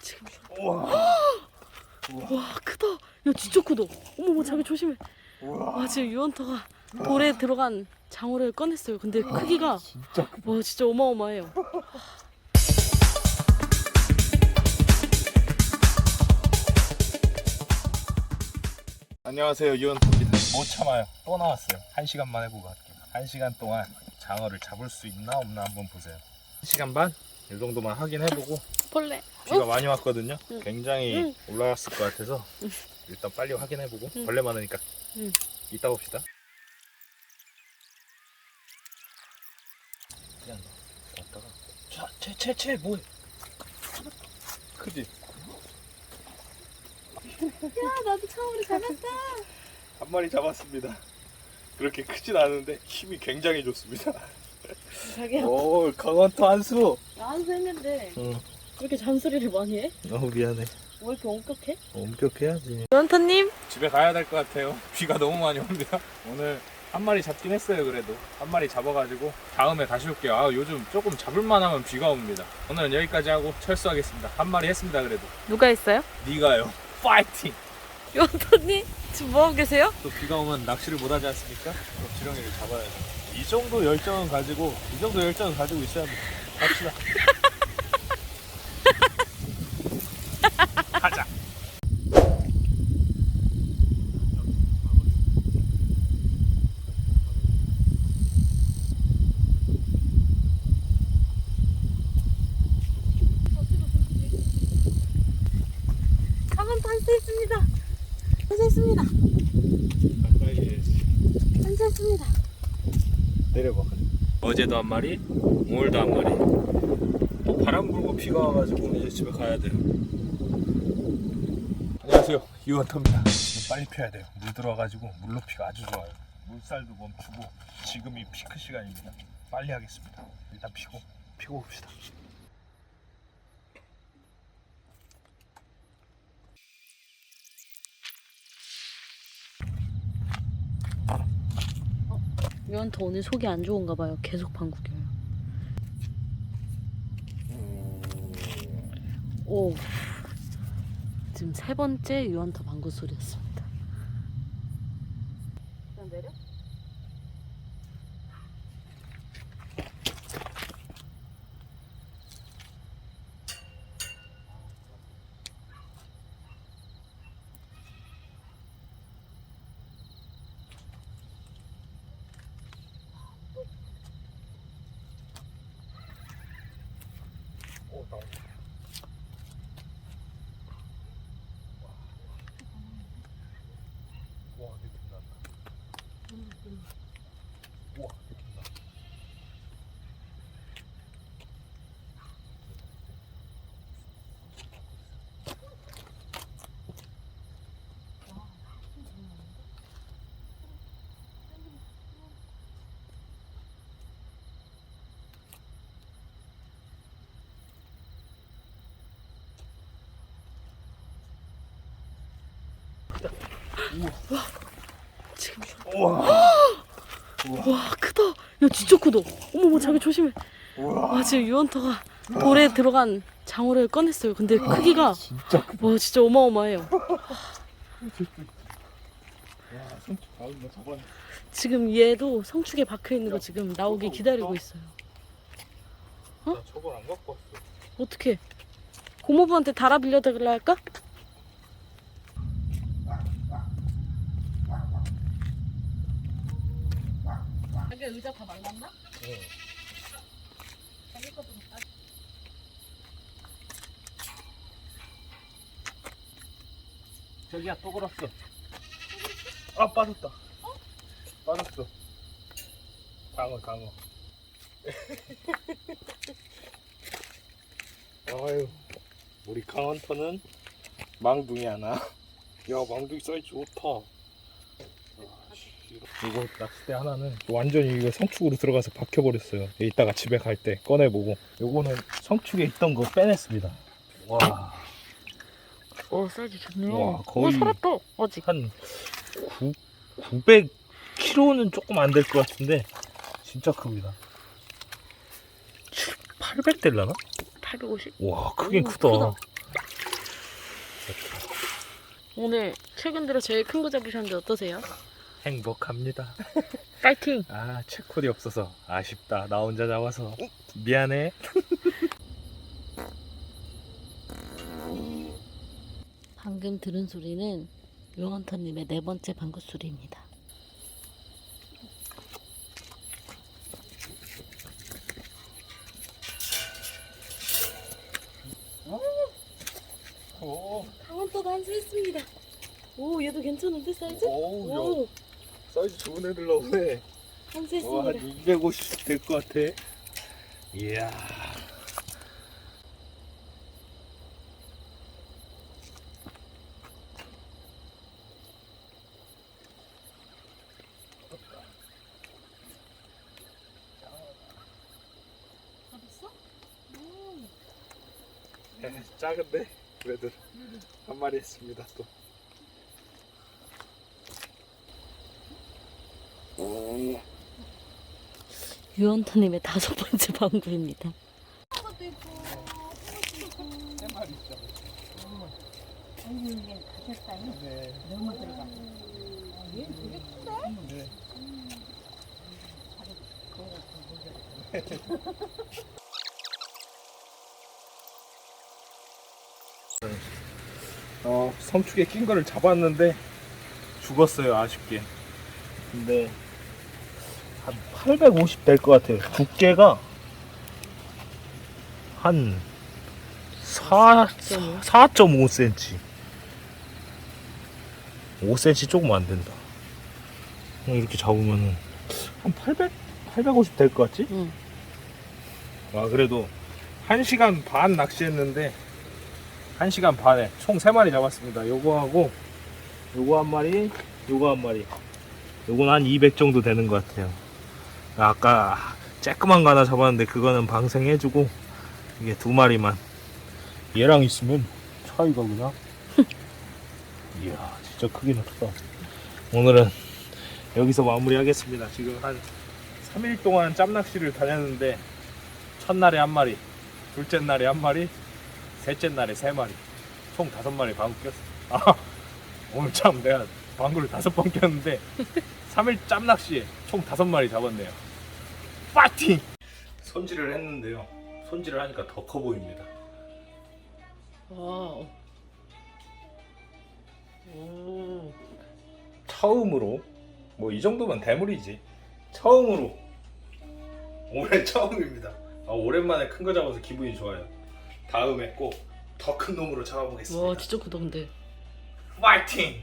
지금 우와. 와 크다. 야 진짜 크다. 어머 머 자기 조심해. 우와. 와 지금 유언터가 돌에 들어간 장어를 꺼냈어요. 근데 크기가 진짜 크다. 와 진짜 어마어마해요. 안녕하세요 유언입니다. 못 참아요. 또 나왔어요. 한 시간만 해보고 갈게요. 한 시간 동안 장어를 잡을 수 있나 없나 한번 보세요. 한 시간 반? 이 정도만 확인해보고 벌레. 비가 많이 왔거든요. 응. 굉장히 응. 올라갔을 것 같아서 응. 일단 빨리 확인해보고 응. 벌레 많으니까 응. 이따 봅시다. 그냥 왔다가 차채채채 뭐해? 크지? 야 나도 처음으로 잡았다. 한 마리 잡았습니다. 그렇게 크진 않은데 힘이 굉장히 좋습니다. 자기야 오 강원토 한수. 나한테 했는데 응. 왜 이렇게 잔소리를 많이 해? 너무 미안해. 왜 이렇게 엄격해? 엄격해야지. 유언터님 집에 가야 될 것 같아요. 비가 너무 많이 옵니다. 오늘 한 마리 잡긴 했어요. 그래도 한 마리 잡아가지고 다음에 다시 올게요. 아 요즘 조금 잡을만 하면 비가 옵니다. 오늘은 여기까지 하고 철수하겠습니다. 한 마리 했습니다. 그래도 누가 있어요? 네가요. 파이팅. 유언터님 지금 뭐 하고 계세요? 또 비가 오면 낚시를 못하지 않습니까? 그럼 지렁이를 잡아야죠. 이 정도 열정은 가지고 이 정도 열정은 가지고 있어야 합니다. 갑시다. 가자. 강원 탄수했습니다. 탄수했습니다. 가까이 해야지. 탄수했습니다. 내려봐. 어제도 한 마리, 오늘도 한 마리. 또 바람 불고 비가 와가지고 이제 집에 가야 돼요. 안녕하세요, 유원터입니다. 지금 빨리 펴야 돼요. 물 들어와가지고 물 높이가 아주 좋아요. 물살도 멈추고 지금이 피크 시간입니다. 빨리 하겠습니다. 일단 피고 피고 봅시다. 유언터 오늘 속이 안 좋은가 봐요. 계속 방구 껴요. 오. 지금 세 번째 유언터 방구 소리였습니다. 오, 나온다. 와, 느낌 난다. 우와, 느낌 나. 지금 우와. 와 크다. 야 진짜 크다. 어머머 자기 조심해. 우와. 와 지금 유언터가 돌에 들어간 장어를 꺼냈어요. 근데 크기가 진짜 크다. 와 진짜 어마어마해요. 손톱 저번에 지금 얘도 성축에 박혀 있는 거 지금 나오기 기다리고 있어요. 나 저걸 안 갖고 왔어. 어떻게? 고모부한테 달아 빌려 달라 할까? 자기 의자 다 말랐나? 응. 자기 것도 못 따. 저기야 또 걸었어. 아 빠졌다. 빠졌어. 강어 강어. 아유 우리 강원터는 망둥이 하나. 야 망둥이 사이즈 좋다. 이거 낚싯 대 하나는 완전히 이거 성축으로 들어가서 박혀버렸어요. 이따가 집에 갈 때 꺼내보고. 요거는 성축에 있던 거 빼냈습니다. 와. 오 사이즈 좋네. 와, 거의- 오 살았다. 아직. 한 9, 900kg는 조금 안 될 것 같은데 진짜 큽니다. 800 될라나? 850? 와 크긴 오, 크다. 크다. 오늘 최근 들어 제일 큰 거 잡으셨는데 어떠세요? 행복합니다. 파이팅! 아 체코디 없어서 아쉽다. 나 혼자 잡아서 미안해. 방금 들은 소리는 요원터님의 네 번째 방구 소리입니다. 오, 강원터가 한수 했습니다. 오, 얘도 괜찮은데 사이즈? 오, 야, 사이즈 좋은 애들 나오네. 와, 한 250될것 같아. 이야. 잡았어? 네, 작은데 그래도 한 마리 했습니다 또. 유원터님의 다섯 번째 방구입니다. 네. 네. 어, 성축에 낀 거를 잡았는데 죽었어요, 아쉽게. 근데 한 850 될 것 같아요. 두께가 한 4, 4.5cm. 5cm 조금 안 된다. 이렇게 잡으면은 한 800, 850 될 것 같지? 응. 아 그래도 1시간 반 낚시했는데 1시간 반에 총 3마리 잡았습니다 요거 하고 요거 한 마리 요거 한 마리 요건 한 200 정도 되는 것 같아요 아까 쬐끄만 거 하나 잡았는데 그거는 방생해주고 이게 두 마리만. 얘랑 있으면 차이가 그냥? 이야 진짜 크긴 크다. 오늘은 여기서 마무리 하겠습니다. 지금 한 3일 동안 짬낚시를 다녔는데 첫날에 한 마리, 둘째 날에 한 마리, 셋째 날에 세 마리, 총 다섯 마리 방구 꼈어. 아, 오늘 참 내가 방구를 다섯 번 꼈는데 3일 짬낚시에 총 다섯 마리 잡았네요. 파이팅! 손질을 했는데요. 손질을 하니까 더 커 보입니다. 와우. 음. 처음으로 뭐 이 정도면 대물이지. 처음으로 올해 처음입니다. 아, 오랜만에 큰 거 잡아서 기분이 좋아요. 다음에 꼭 더 큰 놈으로 잡아보겠습니다. 와, 진짜 크다 근데. 파이팅!